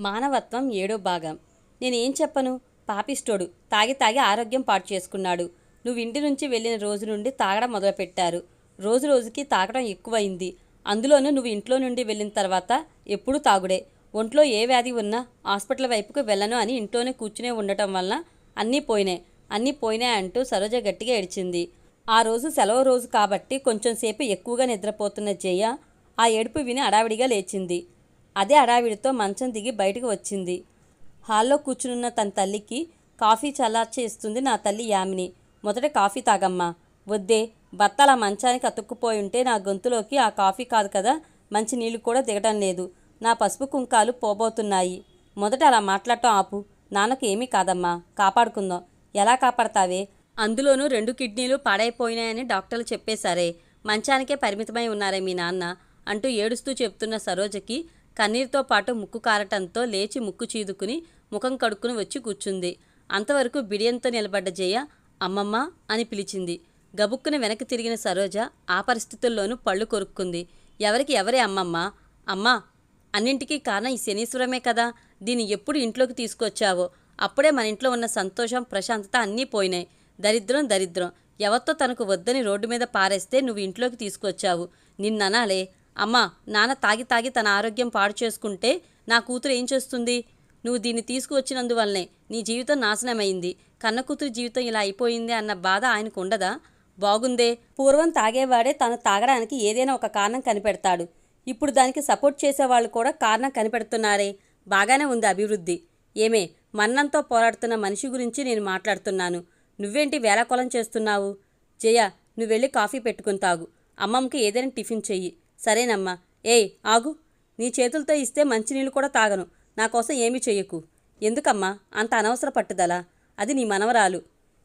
మానవత్వం ఏడో భాగం. నేనేం చెప్పను? పాపిస్టోడు తాగి తాగి ఆరోగ్యం పాటు చేసుకున్నాడు. నువ్వు ఇంటి నుంచి వెళ్ళిన రోజు నుండి తాగడం మొదలుపెట్టారు. రోజు రోజుకి తాగడం ఎక్కువైంది. అందులోనూ నువ్వు ఇంట్లో నుండి వెళ్ళిన తర్వాత ఎప్పుడూ తాగుడే. ఒంట్లో ఏ వ్యాధి ఉన్నా హాస్పిటల్ వైపుకు వెళ్ళను అని ఇంట్లోనే కూర్చునే ఉండటం వలన అన్నీ పోయినాయి. అన్నీ పోయినాయి అంటూ సరోజ గట్టిగా ఏడ్చింది. ఆ రోజు సెలవు రోజు కాబట్టి కొంచెం సేపు ఎక్కువగా నిద్రపోతున్న జయ ఆ ఏడుపు విని అడావిడిగా లేచింది. అదే అడావిడితో మంచం దిగి బయటకు వచ్చింది. హాల్లో కూర్చునున్న తన తల్లికి కాఫీ చల్లార్చేస్తుంది నా తల్లి యామిని. మొదట కాఫీ తాగమ్మా. వద్దే భర్త అలా మంచానికి అతుక్కుపోయి ఉంటే నా గొంతులోకి ఆ కాఫీ కాదు కదా మంచి నీళ్ళు కూడా దిగటం లేదు. నా పసుపు కుంకాలు పోబోతున్నాయి. మొదట అలా మాట్లాడటం ఆపు. నాన్నకు ఏమీ కాదమ్మా కాపాడుకుందాం. ఎలా కాపాడతావే? అందులోనూ రెండు కిడ్నీలు పాడైపోయినాయని డాక్టర్లు చెప్పేశారే. మంచానికే పరిమితమై ఉన్నారే మీ నాన్న అంటూ ఏడుస్తూ చెప్తున్న సరోజకి కన్నీరుతో పాటు ముక్కు కారటంతో లేచి ముక్కు చీదుకుని ముఖం కడుక్కుని వచ్చి కూర్చుంది. అంతవరకు బిడియంతో నిలబడ్డ జయ అమ్మమ్మ అని పిలిచింది. గబుక్కున వెనక్కి తిరిగిన సరోజ ఆ పరిస్థితుల్లోనూ పళ్ళు కొరుక్కుంది. ఎవరికి ఎవరే అమ్మమ్మ? అమ్మా అన్నింటికీ కారణం ఈ శనీశ్వరమే కదా. దీన్ని ఎప్పుడు ఇంట్లోకి తీసుకొచ్చావో? అప్పుడే మన ఇంట్లో ఉన్న సంతోషం ప్రశాంతత అన్నీ పోయినాయి. దరిద్రం దరిద్రం. ఎవరితో తనకు వద్దని రోడ్డు మీద పారేస్తే నువ్వు ఇంట్లోకి తీసుకొచ్చావు. నిన్ననాలే అమ్మా నాన్న తాగి తాగి తన ఆరోగ్యం పాడు చేసుకుంటే నా కూతురు ఏం చేస్తుంది? నువ్వు దీన్ని తీసుకువచ్చినందువల్లనే నీ జీవితం నాశనమైంది. కన్న కూతురు జీవితం ఇలా అయిపోయింది అన్న బాధ ఆయనకు ఉండదా? బాగుందే. పూర్వం తాగేవాడే తను తాగడానికి ఏదైనా ఒక కారణం కనిపెడతాడు. ఇప్పుడు దానికి సపోర్ట్ చేసేవాళ్ళు కూడా కారణం కనిపెడుతున్నారే. బాగానే ఉంది అభివృద్ధి. ఏమే మన్నంతో పోరాడుతున్న మనిషి గురించి నేను మాట్లాడుతున్నాను. నువ్వేంటి వేలకొలం చేస్తున్నావు? జయ నువ్వెళ్ళి కాఫీ పెట్టుకుని తాగు. అమ్మమ్మకి ఏదైనా టిఫిన్ చెయ్యి. సరేనమ్మా. ఏయ్ ఆగు. నీ చేతులతో ఇస్తే మంచినీళ్ళు కూడా తాగను. నా కోసం ఏమీ చెయ్యకు. ఎందుకమ్మా? అంత అనవసర పట్టుదల. అది నీ మనవరాలు.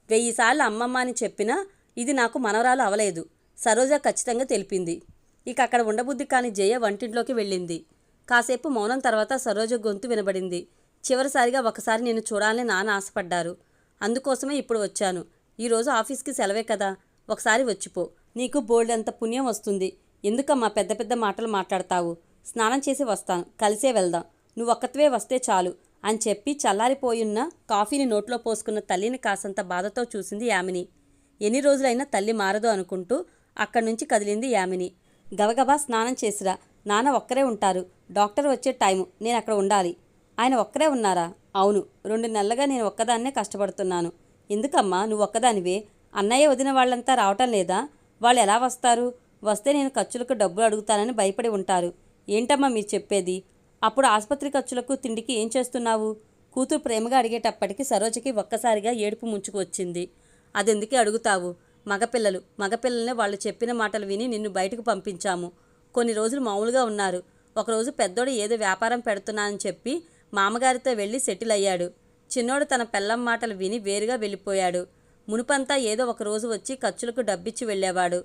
వెయ్యిసార్లు అమ్మమ్మ అని చెప్పినా ఇది నాకు మనవరాలు అవలేదు. సరోజ ఖచ్చితంగా తెలిపింది. ఇక అక్కడ ఉండబుద్ధి కాని జయ వంటింట్లోకి వెళ్ళింది. కాసేపు మౌనం తర్వాత సరోజ గొంతు వినబడింది. చివరిసారిగా ఒకసారి నేను చూడాలని నాన్న ఆశపడ్డారు. అందుకోసమే ఇప్పుడు వచ్చాను. ఈరోజు ఆఫీస్కి సెలవే కదా. ఒకసారి వచ్చిపో. నీకు బోల్డ్ అంత పుణ్యం వస్తుంది. ఎందుకమ్మా పెద్ద పెద్ద మాటలు మాట్లాడతావు? స్నానం చేసి వస్తాను కలిసే వెళ్దాం. నువ్వు ఒక్కతవే వస్తే చాలు అని చెప్పి చల్లారిపోయున్న కాఫీని నోట్లో పోసుకున్న తల్లిని కాసంత బాధతో చూసింది యామిని. ఎన్ని రోజులైనా తల్లి మారదు అనుకుంటూ అక్కడి నుంచి కదిలింది యామిని. గబగబా స్నానం చేసిరా నాన్న ఒక్కరే ఉంటారు డాక్టర్ వచ్చే టైము నేను అక్కడ ఉండాలి. ఆయన ఒక్కరే ఉన్నారా? అవును రెండు నెలలుగా నేను ఒక్కదాన్నే కష్టపడుతున్నాను. ఎందుకమ్మా నువ్వు ఒక్కదానివే? అన్నయ్య వదిన వాళ్ళంతా రావటం లేదా? వాళ్ళు ఎలా వస్తారు? వస్తే నేను ఖర్చులకు డబ్బులు అడుగుతానని భయపడి ఉంటారు. ఏంటమ్మా మీరు చెప్పేది? అప్పుడు ఆసుపత్రి ఖర్చులకు తిండికి ఏం చేస్తున్నావు? కూతురు ప్రేమగా అడిగేటప్పటికి సరోజకి ఒక్కసారిగా ఏడుపు ముంచుకు వచ్చింది. అదెందుకే అడుగుతావు? మగపిల్లలు మగపిల్లల్ని వాళ్ళు చెప్పిన మాటలు విని నిన్ను బయటకు పంపించాము. కొన్ని రోజులు మామూలుగా ఉన్నారు. ఒకరోజు పెద్దోడు ఏదో వ్యాపారం పెడుతున్నానని చెప్పి మామగారితో వెళ్ళి సెటిల్ అయ్యాడు. చిన్నోడు తన పెళ్ళం మాటలు విని వేరుగా వెళ్ళిపోయాడు. మునుపంతా ఏదో ఒక రోజు వచ్చి ఖర్చులకు డబ్బిచ్చి వెళ్ళేవాడు.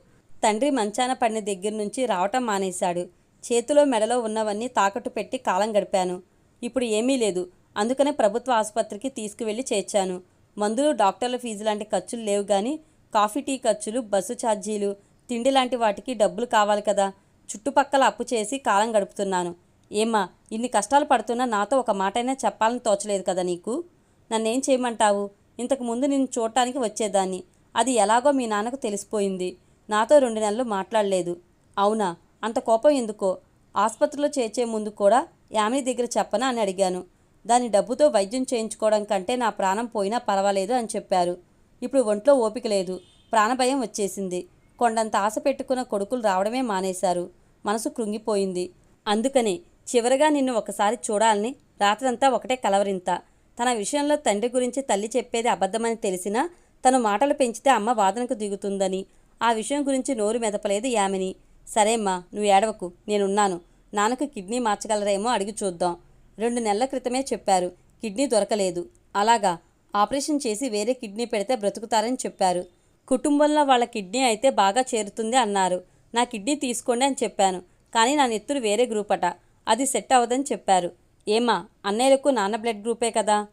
తండ్రి మంచాన పడిన దగ్గర నుంచి రావటం మానేశాడు. చేతిలో మెడలో ఉన్నవన్నీ తాకట్టు పెట్టి కాలం గడిపాను. ఇప్పుడు ఏమీ లేదు. అందుకనే ప్రభుత్వ ఆసుపత్రికి తీసుకువెళ్ళి చేర్చాను. మందులు డాక్టర్ల ఫీజు లాంటి ఖర్చులు లేవు కానీ కాఫీ టీ ఖర్చులు బస్సు ఛార్జీలు తిండి లాంటి వాటికి డబ్బులు కావాలి కదా. చుట్టుపక్కల అప్పు చేసి కాలం గడుపుతున్నాను. ఏమ్మా ఇన్ని కష్టాలు పడుతున్నా నాతో ఒక మాటైనా చెప్పాలని తోచలేదు కదా నీకు? నన్నేం చేయమంటావు? ఇంతకు ముందు నిన్ను చూడటానికి వచ్చేదాన్ని. అది ఎలాగో మీ నాన్నకు తెలిసిపోయింది. నాతో రెండు నెలలు మాట్లాడలేదు. అవునా? అంత కోపం ఎందుకో? ఆసుపత్రిలో చేర్చే ముందు కూడా యామిని దగ్గర చెప్పనా అని అడిగాను. దాని డబ్బుతో వైద్యం చేయించుకోవడం కంటే నా ప్రాణం పోయినా పర్వాలేదు అని చెప్పారు. ఇప్పుడు ఒంట్లో ఓపిక లేదు. ప్రాణభయం వచ్చేసింది. కొండంత ఆశ పెట్టుకున్న కొడుకులు రావడమే మానేశారు. మనసు కృంగిపోయింది. అందుకనే చివరగా నిన్ను ఒకసారి చూడాలని రాత్రంతా ఒకటే కలవరింత. తన విషయంలో తండ్రి గురించి తల్లి చెప్పేది అబద్ధమని తెలిసినా తను మాటలు పెంచితే అమ్మ వాదనకు దిగుతుందని ఆ విషయం గురించి నోరు మెదపలేదు యామిని. సరేమ్మా నువ్వు ఏడవకు నేనున్నాను. నాన్నకు కిడ్నీ మార్చగలరేమో అడిగి చూద్దాం. రెండు నెలల క్రితమే చెప్పారు కిడ్నీ దొరకలేదు. అలాగా ఆపరేషన్ చేసి వేరే కిడ్నీ పెడితే బ్రతుకుతారని చెప్పారు. కుటుంబంలో వాళ్ళ కిడ్నీ అయితే బాగా చేరుతుంది అన్నారు. నా కిడ్నీ తీసుకోండి అని చెప్పాను కానీ నా నెత్తురు వేరే గ్రూప్ అట అది సెట్ అవ్వదని చెప్పారు. ఏమా అన్నయ్యలకు నాన్న బ్లడ్ గ్రూపే కదా?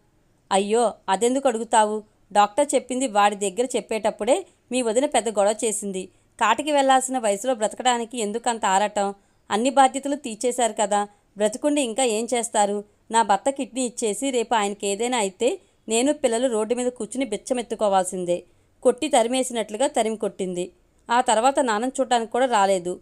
అయ్యో అదెందుకు అడుగుతావు? డాక్టర్ చెప్పింది వాడి దగ్గర చెప్పేటప్పుడే మీ వదిన పెద్ద గొడవ చేసింది. కాటికి వెళ్ళాల్సిన వయసులో బ్రతకడానికి ఎందుకంత ఆరటం? అన్ని బాధ్యతలు తీర్చేశారు కదా. బ్రతుకుండి ఇంకా ఏం చేస్తారు? నా భర్త కిడ్నీ ఇచ్చేసి రేపు ఆయనకి ఏదైనా అయితే నేను పిల్లలు రోడ్డు మీద కూర్చుని బిచ్చమెత్తుకోవాల్సిందే. కొట్టి తరిమేసినట్లుగా తరిమి కొట్టింది. ఆ తర్వాత నాన్న చూడటానికి కూడా రాలేదు.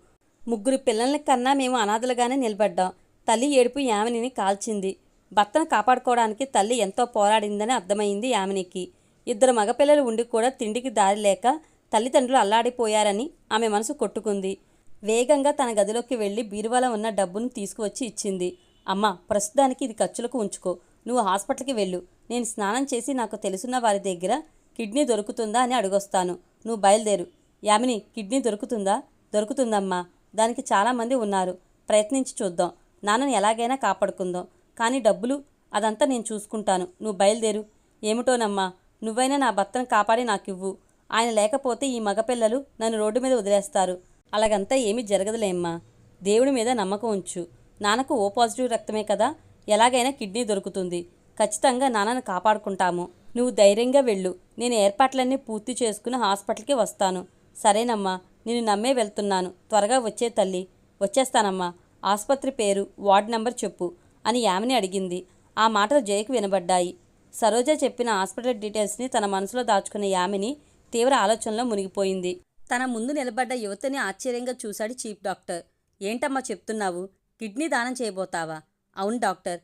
ముగ్గురు పిల్లల్ని కన్నా మేము అనాథలుగానే నిలబడ్డాం. తల్లి ఏడుపు యామినిని కాల్చింది. భర్తను కాపాడుకోవడానికి తల్లి ఎంతో పోరాడిందని అర్థమైంది యామినికి. ఇద్దరు మగపిల్లలు ఉండి కూడా తిండికి దారి లేక తల్లిదండ్రులు అల్లాడిపోయారని ఆమె మనసు కొట్టుకుంది. వేగంగా తన గదిలోకి వెళ్ళి బీరువాలో ఉన్న డబ్బును తీసుకువచ్చి ఇచ్చింది. అమ్మ ప్రస్తుతానికి ఇది ఖర్చులకు ఉంచుకో. నువ్వు హాస్పిటల్కి వెళ్ళు. నేను స్నానం చేసి నాకు తెలుసున్న వారి దగ్గర కిడ్నీ దొరుకుతుందా అని అడుగొస్తాను. నువ్వు బయలుదేరు. యామిని కిడ్నీ దొరుకుతుందా? దొరుకుతుందమ్మా. దానికి చాలామంది ఉన్నారు. ప్రయత్నించి చూద్దాం. నాన్నని ఎలాగైనా కాపాడుకుందాం. కానీ డబ్బులు అదంతా నేను చూసుకుంటాను. నువ్వు బయలుదేరు. ఏమిటోనమ్మా? నువ్వైనా నా భర్తను కాపాడి నాకివ్వు. ఆయన లేకపోతే ఈ మగపిల్లలు నన్ను రోడ్డు మీద వదిలేస్తారు. అలాగంతా ఏమీ జరగదులేమ్మా. దేవుడి మీద నమ్మకం ఉంచు. నాన్నకు ఓ పాజిటివ్ రక్తమే కదా. ఎలాగైనా కిడ్నీ దొరుకుతుంది. ఖచ్చితంగా నాన్నను కాపాడుకుంటాము. నువ్వు ధైర్యంగా వెళ్ళు. నేను ఏర్పాట్లన్నీ పూర్తి చేసుకుని హాస్పిటల్కి వస్తాను. సరేనమ్మా. నేను నమ్మే వెళ్తున్నాను. త్వరగా వచ్చే తల్లి. వచ్చేస్తానమ్మా. ఆసుపత్రి పేరు వార్డ్ నంబర్ చెప్పు అని యామిని అడిగింది. ఆ మాటలు జయకు వినబడ్డాయి. సరోజ చెప్పిన హాస్పిటల్ డీటెయిల్స్ని తన మనసులో దాచుకున్న యామిని తీవ్ర ఆలోచనలో మునిగిపోయింది. తన ముందు నిలబడ్డ యువతని ఆశ్చర్యంగా చూశాడు చీఫ్ డాక్టర్. ఏంటమ్మా చెప్తున్నావు? కిడ్నీ దానం చేయబోతావా? అవును డాక్టర్.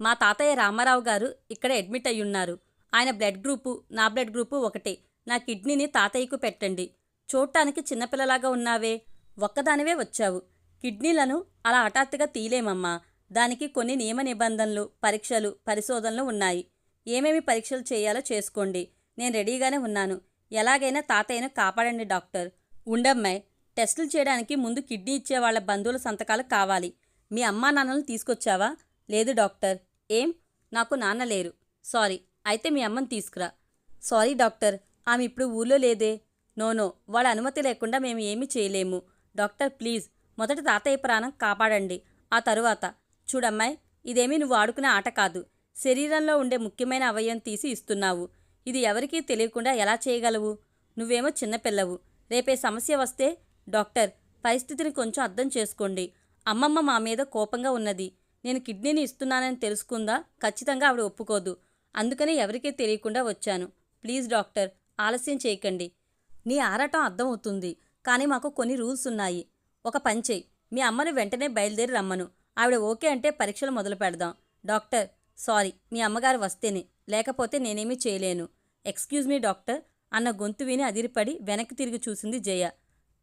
మా తాతయ్య రామారావు గారు ఇక్కడ అడ్మిట్ అయ్యున్నారు. ఆయన బ్లడ్ గ్రూపు నా బ్లడ్ గ్రూపు ఒకటే. నా కిడ్నీని తాతయ్యకు పెట్టండి. చూడటానికి చిన్నపిల్లలాగా ఉన్నావే. ఒక్కదానివే వచ్చావు. కిడ్నీలను అలా హఠాత్తుగా తీలేమమ్మా దానికి కొన్ని నియమ నిబంధనలు పరీక్షలు పరిశోధనలు ఉన్నాయి. ఏమేమి పరీక్షలు చేయాలో చేసుకోండి. నేను రెడీగానే ఉన్నాను. ఎలాగైనా తాతయ్యను కాపాడండి డాక్టర్. ఉండమ్మాయి టెస్టులు చేయడానికి ముందు కిడ్నీ ఇచ్చే వాళ్ళ బంధువుల సంతకాలు కావాలి. మీ అమ్మా నాన్నలను తీసుకొచ్చావా? లేదు డాక్టర్. ఏం? నాకు నాన్న లేరు. సారీ. అయితే మీ అమ్మని తీసుకురా. Sorry doctor. ఆమె ఇప్పుడు ఊర్లో లేదే. నోనో వాళ్ళ అనుమతి లేకుండా మేము ఏమీ చేయలేము. Doctor please. మొదట తాతయ్య ప్రాణం కాపాడండి. ఆ తరువాత. చూడమ్మాయి ఇదేమీ నువ్వు ఆడుకునే ఆట కాదు. శరీరంలో ఉండే ముఖ్యమైన అవయవం తీసి ఇస్తున్నావు. ఇది ఎవరికీ తెలియకుండా ఎలా చేయగలవు? నువ్వేమో చిన్నపిల్లవు. రేపే సమస్య వస్తే డాక్టర్ పరిస్థితిని కొంచెం అర్థం చేసుకోండి. అమ్మమ్మ మా మీద కోపంగా ఉన్నది. నేను కిడ్నీని ఇస్తున్నానని తెలుసుకుందా? ఖచ్చితంగా ఆవిడ ఒప్పుకోదు. అందుకని ఎవరికీ తెలియకుండా వచ్చాను. ప్లీజ్ డాక్టర్ ఆలస్యం చేయకండి. నీ ఆరాటం అర్థమవుతుంది. కానీ మాకు కొన్ని రూల్స్ ఉన్నాయి. ఒక పని మీ అమ్మను వెంటనే బయలుదేరి రమ్మను. ఆవిడ ఓకే అంటే పరీక్షలు మొదలు పెడదాం డాక్టర్ సారీ మీ అమ్మగారు వస్తేనే లేకపోతే నేనేమీ చేయలేను. ఎక్స్క్యూజ్ మీ డాక్టర్ అన్న గొంతు విని అదిరిపడి వెనక్కి తిరిగి చూసింది జయ.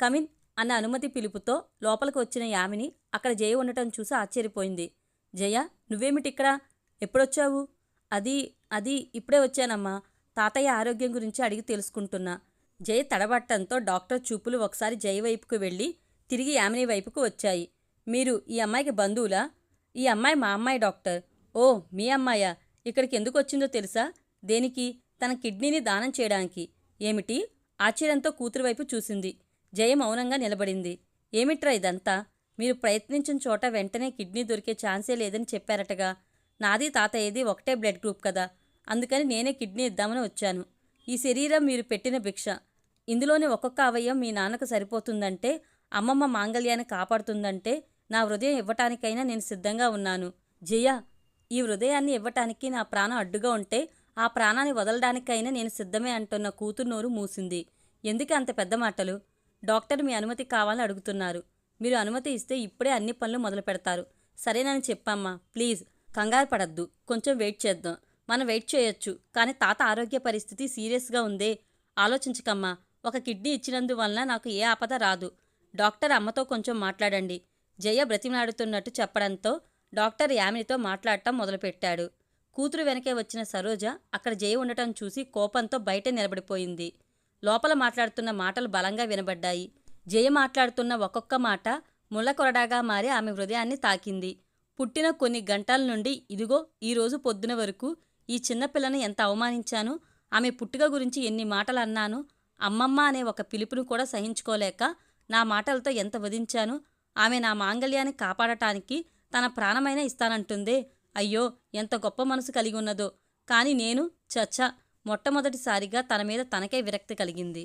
కమిన్ అన్న అనుమతి పిలుపుతో లోపలికి వచ్చిన యామిని అక్కడ జయ ఉండటం చూసి ఆశ్చర్యపోయింది. జయ నువ్వేమిటిక్కడ ఎప్పుడొచ్చావు? అది అది ఇప్పుడే వచ్చానమ్మా. తాతయ్య ఆరోగ్యం గురించి అడిగి తెలుసుకుంటున్నా. జయ తడబట్టంతో డాక్టర్ చూపులు ఒకసారి జయ వైపుకు వెళ్ళి తిరిగి యామిని వైపుకు వచ్చాయి. మీరు ఈ అమ్మాయికి బంధువులా? ఈ అమ్మాయి మా అమ్మాయి డాక్టర్. ఓ మీ అమ్మాయ? ఇక్కడికి ఎందుకు వచ్చిందో తెలుసా? దేనికి? తన కిడ్నీని దానం చేయడానికి. ఏమిటి? ఆశ్చర్యంతో కూతురు వైపు చూసింది. జయ మౌనంగా నిలబడింది. ఏమిట్రా ఇదంతా? మీరు ప్రయత్నించిన చోట వెంటనే కిడ్నీ దొరికే ఛాన్సే లేదని చెప్పారటగా. నాది తాతయ్యది ఒకటే బ్లడ్ గ్రూప్ కదా. అందుకని నేనే కిడ్నీ ఇద్దామని వచ్చాను. ఈ శరీరం మీరు పెట్టిన భిక్ష. ఇందులోని ఒక్కొక్క అవయవం మీ నాన్నకు సరిపోతుందంటే అమ్మమ్మ మాంగళ్యాన్ని కాపాడుతుందంటే నా హృదయం ఇవ్వటానికైనా నేను సిద్ధంగా ఉన్నాను. జయ ఈ హృదయాన్ని ఇవ్వటానికి నా ప్రాణం అడ్డుగా ఉంటే ఆ ప్రాణాన్ని వదలడానికైనా నేను సిద్ధమే అంటున్న కూతురు నోరు మూసింది. ఎందుకు అంత పెద్ద మాటలు? డాక్టర్ మీ అనుమతి కావాలని అడుగుతున్నారు. మీరు అనుమతి ఇస్తే ఇప్పుడే అన్ని పనులు మొదలు పెడతారు. సరేనని చెప్పమ్మా. ప్లీజ్. కంగారు పడద్దు. కొంచెం వెయిట్ చేద్దాం. మనం వెయిట్ చేయొచ్చు. కానీ తాత ఆరోగ్య పరిస్థితి సీరియస్గా ఉందే. ఆలోచించకమ్మా. ఒక కిడ్నీ ఇచ్చినందువలన నాకు ఏ ఆపద రాదు. డాక్టర్ అమ్మతో కొంచెం మాట్లాడండి. జయ బ్రతిమలాడుతున్నట్టు చెప్పడంతో డాక్టర్ యామినితో మాట్లాడటం మొదలుపెట్టాడు. కూతురు వెనకే వచ్చిన సరోజ అక్కడ జయ ఉండటం చూసి కోపంతో బయట నిలబడిపోయింది. లోపల మాట్లాడుతున్న మాటలు బలంగా వినబడ్డాయి. జయ మాట్లాడుతున్న ఒక్కొక్క మాట ముళ్ళకొరడాగా మారి ఆమె హృదయాన్ని తాకింది. పుట్టిన కొన్ని గంటల నుండి ఇదిగో ఈరోజు పొద్దున వరకు ఈ చిన్నపిల్లను ఎంత అవమానించాను ఆమె పుట్టుక గురించి ఎన్ని మాటలు అన్నాను అమ్మమ్మ అనే ఒక పిలుపును కూడా సహించుకోలేక నా మాటలతో ఎంత వధించాను ఆమె నా మాంగళ్యాన్ని కాపాడటానికి తన ప్రాణమైన ఇస్తానంటుందే. అయ్యో ఎంత గొప్ప మనసు కలిగి ఉన్నదో కానీ నేను చచ్చ మొట్టమొదటిసారిగా తన మీద తనకే విరక్తి కలిగింది.